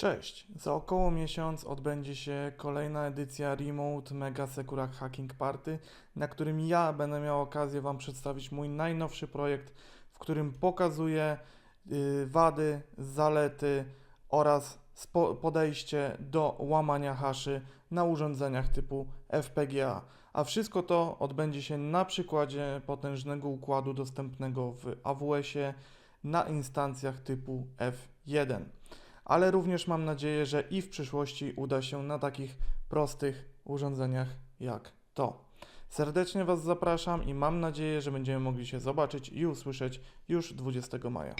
Cześć! Za około miesiąc odbędzie się kolejna edycja Remote Mega Secure Hacking Party, na którym ja będę miał okazję Wam przedstawić mój najnowszy projekt, w którym pokazuję y, wady, zalety oraz podejście do łamania haszy na urządzeniach typu FPGA. A wszystko to odbędzie się na przykładzie potężnego układu dostępnego w AWS-ie na instancjach typu F1 ale również mam nadzieję, że i w przyszłości uda się na takich prostych urządzeniach jak to. Serdecznie Was zapraszam i mam nadzieję, że będziemy mogli się zobaczyć i usłyszeć już 20 maja.